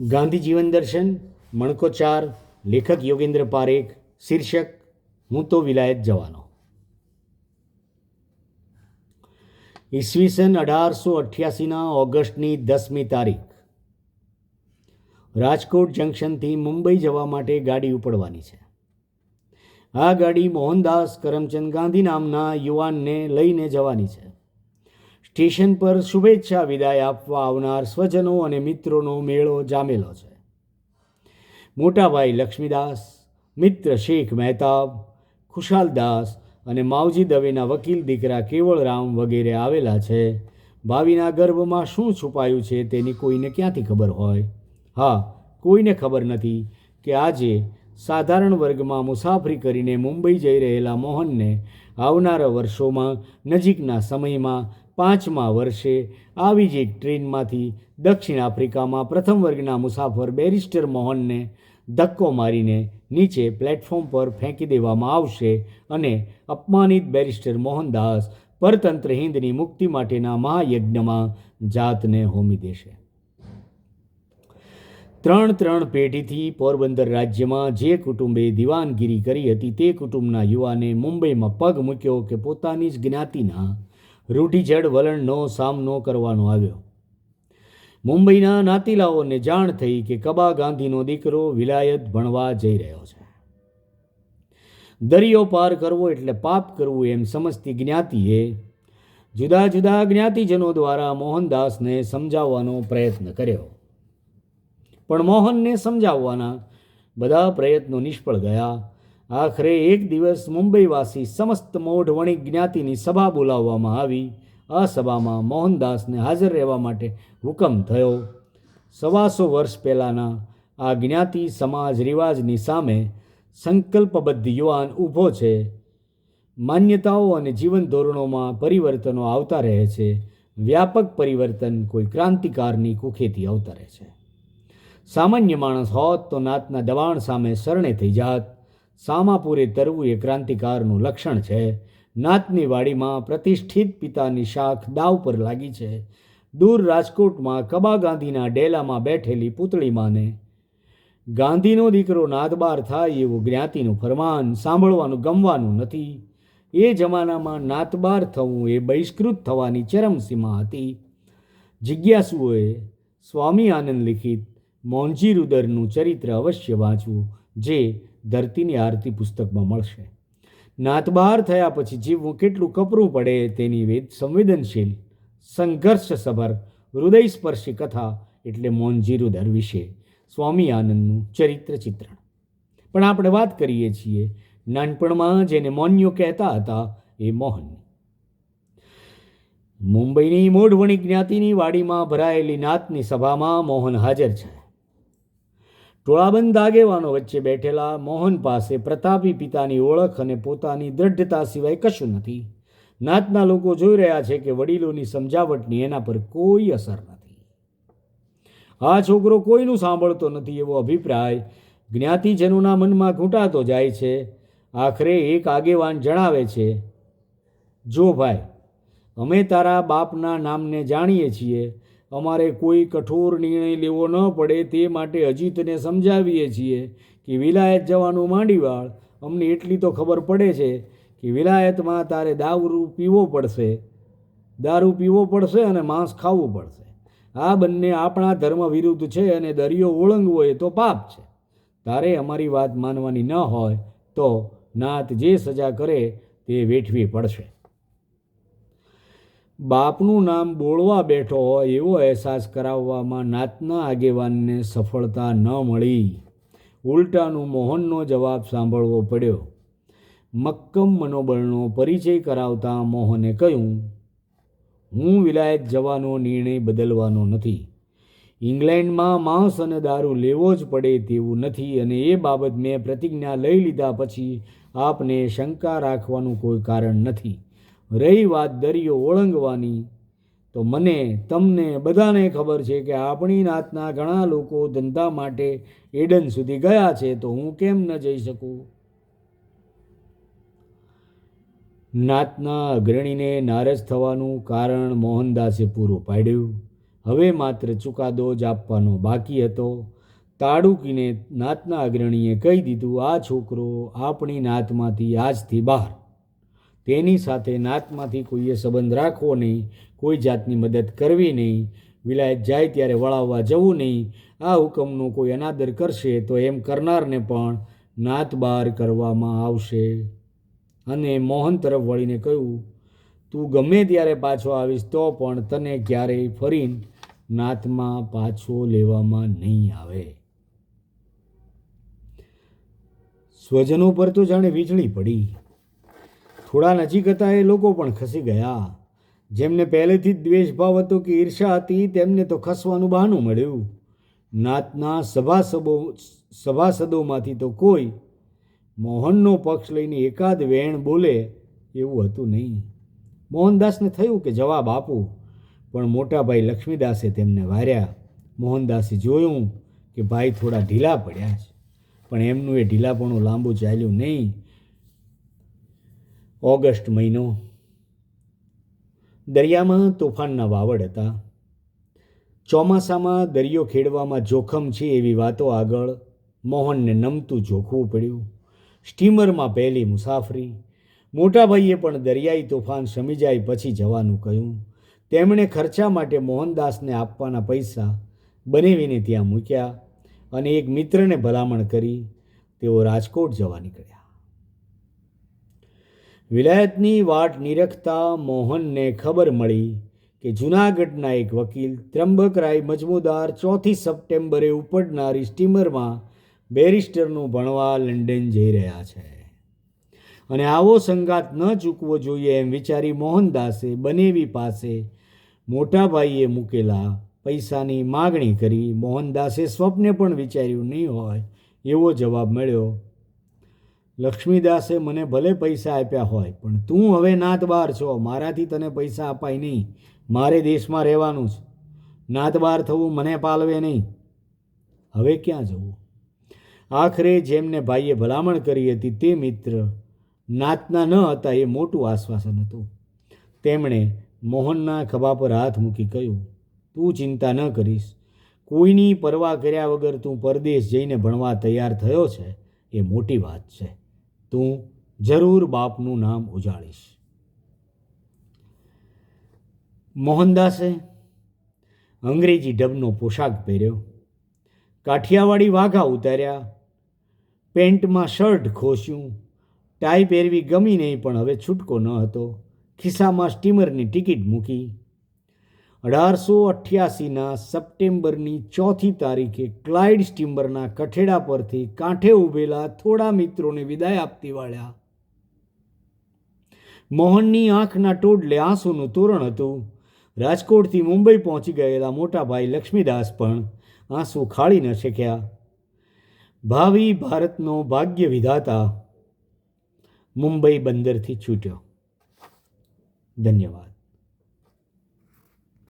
ગાંધી જીવન દર્શન, મણકોચાર, લેખક યોગેન્દ્ર પારેખ, શીર્ષક, હું તો વિલાયત જવાનો. ઈસવીસન અઢારસો અઠ્યાસીના ઓગસ્ટની દસમી તારીખ. રાજકોટ જંકશનથી મુંબઈ જવા માટે ગાડી ઉપડવાની છે. આ ગાડી મોહનદાસ કરમચંદ ગાંધી નામના યુવાનને લઈને જવાની છે. સ્ટેશન પર શુભેચ્છા વિદાય આપવા આવનાર સ્વજનો અને મિત્રોનો મેળો જામેલો છે. મોટાભાઈ લક્ષ્મીદાસ, મિત્ર શેખ મહેતાબ ખુશાલદાસ અને માવજી દવેના વકીલ દીકરા કેવળરામ વગેરે આવેલા છે. ભાવિના ગર્ભમાં શું છુપાયું છે તેની કોઈને ક્યાંથી ખબર હોય? હા, કોઈને ખબર નથી કે આજે સાધારણ વર્ગમાં મુસાફરી કરીને મુંબઈ જઈ રહેલા મોહનને આવનારા વર્ષોમાં નજીકના સમયમાં પાંચમા વર્ષે આવી જ એક ટ્રેનમાંથી દક્ષિણ આફ્રિકામાં પ્રથમ વર્ગના મુસાફર બેરિસ્ટર મોહનને ધક્કો મારીને નીચે પ્લેટફોર્મ પર ફેંકી દેવામાં આવશે અને અપમાનિત બેરિસ્ટર મોહનદાસ પરતંત્ર હિંદની મુક્તિ માટેના મહાયજ્ઞમાં જાતને હોમી દેશે. ત્રણ ત્રણ પેઢીથી પોરબંદર રાજ્યમાં જે કુટુંબે દિવાનગીરી કરી હતી તે કુટુંબના યુવાને મુંબઈમાં પગ મૂક્યો કે પોતાની જ જ્ઞાતિના રૂઢિજડ વલણનો સામનો કરવાનો આવ્યો. મુંબઈના નાતીલાઓને જાણ થઈ કે કબા ગાંધીનો દીકરો વિલાયત ભણવા જઈ રહ્યો છે. દરિયો પાર કરવો એટલે પાપ કરવું એમ સમજતી જ્ઞાતિએ જુદા જુદા જ્ઞાતિજનો દ્વારા મોહનદાસને સમજાવવાનો પ્રયત્ન કર્યો. પણ મોહનને સમજાવવાના બધા પ્રયત્નો નિષ્ફળ ગયા. આખરે એક દિવસ મુંબઈવાસી સમસ્ત મોઢ વણિક જ્ઞાતિની સભા બોલાવવામાં આવી. આ સભામાં મોહનદાસને હાજર રહેવા માટે હુકમ થયો. સવાસો વર્ષ પહેલાંના આ જ્ઞાતિ સમાજ રિવાજની સામે સંકલ્પબદ્ધ યુવાન ઊભો છે. માન્યતાઓ અને જીવન ધોરણોમાં પરિવર્તનો આવતા રહે છે. વ્યાપક પરિવર્તન કોઈ ક્રાંતિકારની કુખેથી અવતરે છે. સામાન્ય માણસ હોત તો નાતના દબાણ સામે શરણે થઈ જાત. સામાપુરે તરવું એ ક્રાંતિકારનું લક્ષણ છે. નાતની વાડીમાં પ્રતિષ્ઠિત પિતાની શાખ દાવ પર લાગી છે. દૂર રાજકોટમાં કબા ગાંધીના ડેલામાં બેઠેલી પૂતળીમાંને ગાંધીનો દીકરો નાદબાર થાય એવું જ્ઞાતિનું ફરમાન સાંભળવાનું ગમવાનું નથી. એ જમાનામાં નાતબાર થવું એ બહિષ્કૃત થવાની ચરમસીમા હતી. જિજ્ઞાસુઓએ સ્વામી આનંદ લિખિત મોંજી રુદરનું ચરિત્ર અવશ્ય વાંચવું જે ધરતીની આરતી પુસ્તકમાં મળશે. નાતબહાર થયા પછી જીવવું કેટલું કપરું પડે તેની વેદ સંવેદનશીલ સંઘર્ષસભર હૃદયસ્પર્શી કથા એટલે મોનજીરુ ધર વિશે સ્વામી આનંદનું ચરિત્ર ચિત્રણ. પણ આપણે વાત કરીએ છીએ નાનપણમાં જેને મોન્યો કહેતા હતા એ મોહન મુંબઈની મોઢવણી જ્ઞાતિની વાડીમાં ભરાયેલી નાતની સભામાં મોહન હાજર છે. ટોળાબંધ આગેવાનો વચ્ચે બેઠેલા મોહન પાસે પ્રતાપી પિતાની ઓળખ અને પોતાની દ્રઢતા સિવાય કશું નથી. નાતના લોકો જોઈ રહ્યા છે કે વડીલોની સમજાવટની એના પર કોઈ અસર નથી. આ છોકરો કોઈનું સાંભળતો નથી એવો અભિપ્રાય જ્ઞાતિજનોના મનમાં ઘૂંટાતો જાય છે. આખરે એક આગેવાન જણાવે છે, જો ભાઈ, અમે તારા બાપના નામને જાણીએ છીએ અમારે કોઈ કઠોર નિર્ણય લેવો ન પડે તે માટે અજીતને સમજાવીએ છીએ કે વિલાયત જવાનું માંડીવાળ. અમને એટલી તો ખબર પડે છે કે વિલાયતમાં તારે દારૂ પીવો પડશે. દારૂ પીવો પડશે અને માંસ ખાવું પડશે. આ બંને આપણા ધર્મ વિરુદ્ધ છે અને દરિયો ઓળંગવો એ તો પાપ છે. તારે અમારી વાત માનવાની ન હોય તો નાત જે સજા કરે તે વેઠવી પડશે. બાપનું નામ બોળવા બેઠો હોય એવો અહેસાસ કરાવવામાં નાતના આગેવાનને સફળતા ન મળી. ઉલટાનું મોહનનો જવાબ સાંભળવો પડ્યો. મક્કમ મનોબળનો પરિચય કરાવતા મોહને કહ્યું, હું વિલાયત જવાનો નિર્ણય બદલવાનો નથી. ઇંગ્લેન્ડમાં માંસ અને દારૂ લેવો જ પડે તેવું નથી અને એ બાબત મેં પ્રતિજ્ઞા લઈ લીધા પછી આપને શંકા રાખવાનું કોઈ કારણ નથી. રહી વાત દરિયો ઓળંગવાની, તો મને તમને બધાને ખબર છે કે આપણી નાતના ઘણા લોકો ધંધા માટે એડન સુધી ગયા છે, તો હું કેમ ન જઈ શકું? નાતના અગ્રણીને નારાજ થવાનું કારણ મોહનદાસે પૂરું પાડ્યું. હવે માત્ર ચુકાદો જ આપવાનો બાકી હતો. તાડુકીને નાતના અગ્રણીએ કહી દીધું, આ છોકરો આપણી નાતમાંથી આજથી બહાર તેની સાથે નાતમાંથી કોઈએ સંબંધ રાખવો નહીં, કોઈ જાતની મદદ કરવી નહીં, વિલાયત જાય ત્યારે વળાવવા જવું નહીં, આ હુકમનો કોઈ અનાદર કરશે તો એમ કરનારને પણ નાત બહાર કરવામાં આવશે. અને મોહન તરફ વળીને કહ્યું, તું ગમે ત્યારે પાછો આવીશ તો પણ તને ક્યારેય ફરી નાતમાં પાછો લેવામાં નહીં આવે. સ્વજનો પર તો જાણે વીજળી પડી. થોડા નજીક હતા એ લોકો પણ ખસી ગયા. જેમને પહેલેથી જ દ્વેષભાવ હતો કે ઈર્ષા હતી, તેમને તો ખસવાનું બહાનું મળ્યું. નાતના સભાસદો સભાસદોમાંથી તો કોઈ મોહનનો પક્ષ લઈને એકાદ વેણ બોલે એવું હતું નહીં. મોહનદાસને થયું કે જવાબ આપું, પણ મોટાભાઈ લક્ષ્મીદાસે તેમને વાર્યા. મોહનદાસે જોયું કે ભાઈ થોડા ઢીલા પડ્યા છે, પણ એમનું એ ઢીલાપણું લાંબુ ચાલ્યું નહીં. ઓગસ્ટ મહિનો. દરિયામાં તોફાનના વાવડ હતા. ચોમાસામાં દરિયો ખેડવામાં જોખમ છે એવી વાતો આગળ મોહનને નમતું જોખવું પડ્યું. સ્ટીમરમાં પહેલી મુસાફરી. મોટાભાઈએ પણ દરિયાઈ તોફાન શમી જાય પછી જવાનું કહ્યું. તેમણે ખર્ચા માટે મોહનદાસને આપવાના પૈસા બનાવીને ત્યાં મૂક્યા અને એક મિત્રને ભલામણ કરી. તેઓ રાજકોટ જવા નીકળ્યા. વિલાયતની વાટ નિરખતા મોહનને ખબર મળી કે જૂનાગઢના એક વકીલ ત્રંબકરાય મજમુદાર ચોથી સપ્ટેમ્બરે ઉપડનારી સ્ટીમરમાં બેરિસ્ટરનું ભણવા લંડન જઈ રહ્યા છે. અને આવો સંગાત ન ચૂકવો જોઈએ એમ વિચારી મોહનદાસે બનેવી પાસે મોટાભાઈએ મૂકેલા પૈસાની માગણી કરી. મોહનદાસે સ્વપ્ને પણ વિચાર્યું નહીં હોય એવો જવાબ મળ્યો. લક્ષ્મીદાસે મને ભલે પૈસા આપ્યા હોય, પણ તું હવે નાત બહાર છો. મારાથી તને પૈસા અપાય નહીં. મારે દેશમાં રહેવાનું છે. નાત બહાર થવું મને પાલવે નહીં. હવે ક્યાં જવું? આખરે જેમને ભાઈએ ભલામણ કરી હતી તે મિત્ર નાતના ન હતા એ મોટું આશ્વાસન હતું. તેમણે મોહનના ખભા પર હાથ મૂકી કહ્યું, તું ચિંતા ન કરીશ. કોઈની પરવા કર્યા વગર તું પરદેશ જઈને ભણવા તૈયાર થયો છે, એ મોટી વાત છે. તું જરૂર બાપનું નામ ઉજાળીશ. મોહનદાસે અંગ્રેજી ડબનો પોશાક પહેર્યો. કાઠિયાવાડી વાઘા ઉતાર્યા. પેન્ટમાં શર્ટ ખોસ્યું ટાઈ પહેરવી ગમી નહીં પણ હવે છૂટકો ન હતો. ખિસ્સામાં સ્ટીમરની ટિકિટ મૂકી. અઢારસો અઠ્યાસીના સપ્ટેમ્બરની ચોથી તારીખે ક્લાઇડ સ્ટીમરના કઠેડા પરથી કાંઠે ઊભેલા થોડા મિત્રોને વિદાય આપતી વાળ્યા. મોહનની આંખના ટોડલે આંસુનું તોરણ હતું. રાજકોટથી મુંબઈ પહોંચી ગયેલા મોટાભાઈ લક્ષ્મીદાસ પણ આંસુ ખાળી ન શક્યા. ભાવિ ભારતનો ભાગ્ય વિધાતા મુંબઈ બંદરથી છૂટ્યો. ધન્યવાદ.